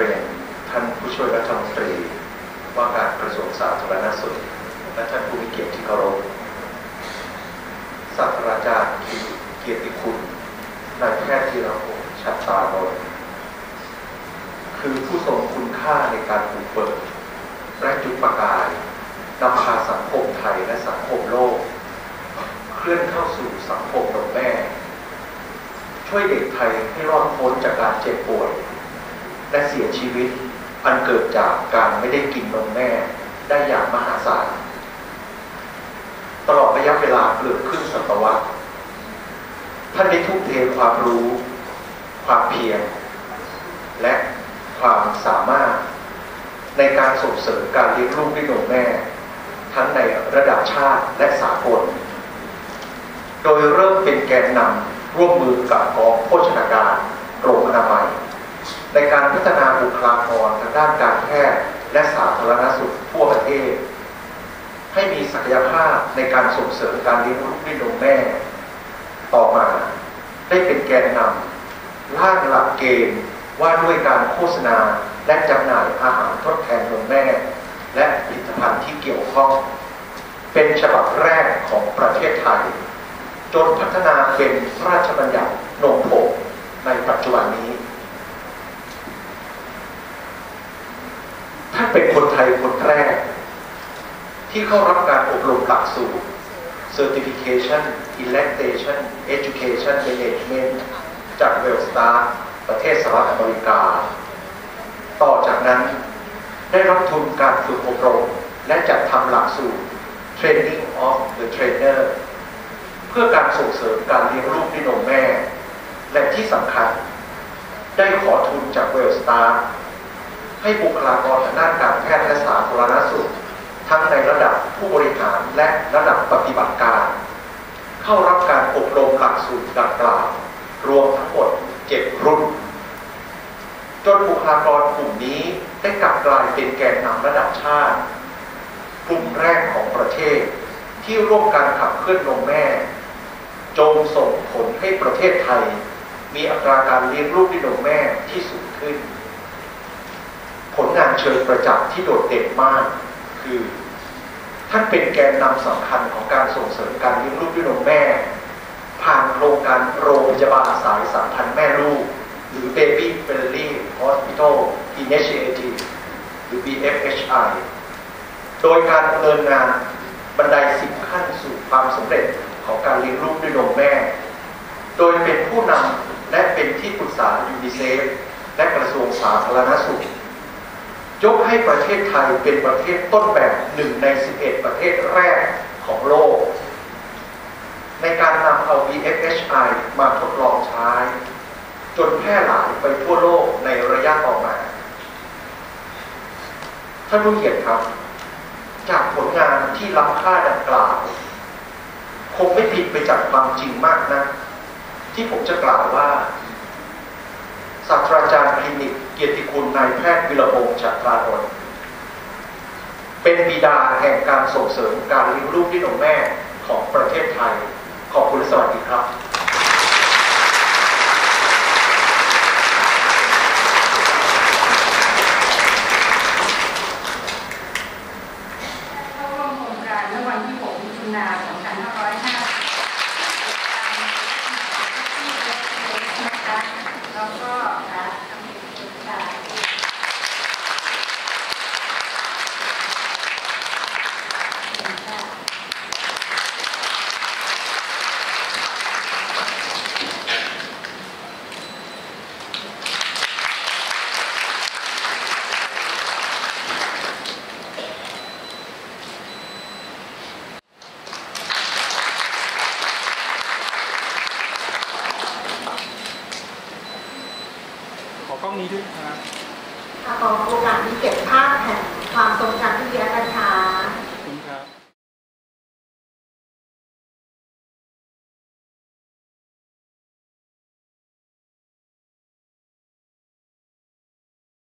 รียนท่านผู้ช่วยรัฐมนตรี ว่าการกระทรวงสาธารณสุขและท่านผู้มีเกียรติที่เคารพศาสตราจารย์เกียรติคุณนายแพทย์ธีรพงษ์ชัดตานนท์คือผู้ทรงคุณค่าในการปลูกเปิดและจุดประกายนำพาสังคมไทยและสังคมโลก เคลื่อนเข้าสู่สังคมนมแม่ ช่วยเด็กไทยให้รอดพ้นจากการเจ็บป่วย และเสียชีวิต อันเกิดจากการไม่ได้กินนมแม่ได้อย่างมหาศาลตลอดระยะเวลาเกือบครึ่งศตวรรษท่านได้ทุ่มเทความรู้ ความเพียรและความสามารถ ในการส่งเสริมการเลี้ยงลูกด้วยนมแม่ ทั้งในระดับชาติและสากล โดยเริ่มเป็นแกนนำร่วมมือกับกองโภชนาการโรงอนามัย ในการพัฒนาบุคลากรทางด้านการแพทย์และสาธารณสุขทั่วประเทศ ให้มีศักยภาพในการส่งเสริมการเลี้ยงลูกด้วยนมแม่ ต่อมาได้เป็นแกนนำร่างหลักเกณฑ์ว่าด้วยการโฆษณาและจำหน่ายอาหารทดแทนนมแม่ และผลิตภัณฑ์ที่เกี่ยวข้อง เป็นฉบับแรกของประเทศไทย จนพัฒนาเป็นระราชบัญญัตินมผงในปัจจุบันนี้ ท่านเป็นคนไทยคนแรก ที่เข้ารับการอบรมหลักสูตร Certification in Lactation Education Management จากเวลสตาร์ประเทศสหรัฐอเมริกา ต่อจากนั้นได้รับทุนการฝึกอบรม และจัดทำหลักสูตร Training of the Trainer เพื่อการส่งเสริมการเลี้ยงลูกด้วยนมแม่ และที่สำคัญ ได้ขอทุนจากเวลสตาร์ให้บุคลากรทางด้าน ทั้งในระดับผู้บริหารและระดับปฏิบัติการ เข้ารับการอบรมหลักสูตรดังกล่าว รวมทั้งหมด 7 รุ่น จนบุคลากรกลุ่มนี้ได้กลับกลายเป็นแกนนำระดับชาติกลุ่มแรกของประเทศ ที่ร่วมกันขับเคลื่อนนมแม่ จงส่งผลให้ประเทศไทย มีอัตราการเลี้ยงลูกด้วยนมแม่ที่สูงขึ้น ผลงานเชิงประจักษ์ที่โดดเด่นมาก คือ ท่านเป็นแกนนำสำคัญของการส่งเสริมการเลี้ยงลูกด้วยนมแม่ ผ่านโครงการโรงพยาบาลสายสัมพันธ์แม่ลูก หรือ Baby Friendly Hospital Initiative หรือ BFHI โดยการดำเนินงานบันไดสิบขั้นสู่ความสำเร็จของการเลี้ยงลูกด้วยนมแม่ โดยเป็นผู้นำและเป็นที่ปรึกษายูนิเซฟและกระทรวงสาธารณสุข ยกให้ประเทศไทยเป็นประเทศต้นแบบหนึ่งใน 11 ประเทศแรกของโลก ในการนำเอา BFHI มาทดลองใช้ จนแพร่หลายไปทั่วโลกในระยะต่อมาท่านผู้เกียรติครับ จากผลงานที่ล้ำค่าดังกล่าว คงไม่ผิดไปจากความจริงมากนะ ที่ผมจะกล่าวว่า ศาสตราจารย์คลินิก เกียรติคุณนายแพทย์วิรพงษ์จัตรานนท์เป็นบิดาแห่งการส่งเสริมการเลี้ยงลูกด้วยนมแม่ของประเทศไทย ขอบคุณสวัสดีครับเข้าร่วมโครงการเมื่อวันที่ 6 มิถุนายน 2505นะคะแล้วก็นะทำเป็นกิจการ ขอ กล้องนี้ด้วยครับขอโอกาสนี้เก็บภาพแห่งความทรงจำที่ดีนะคะ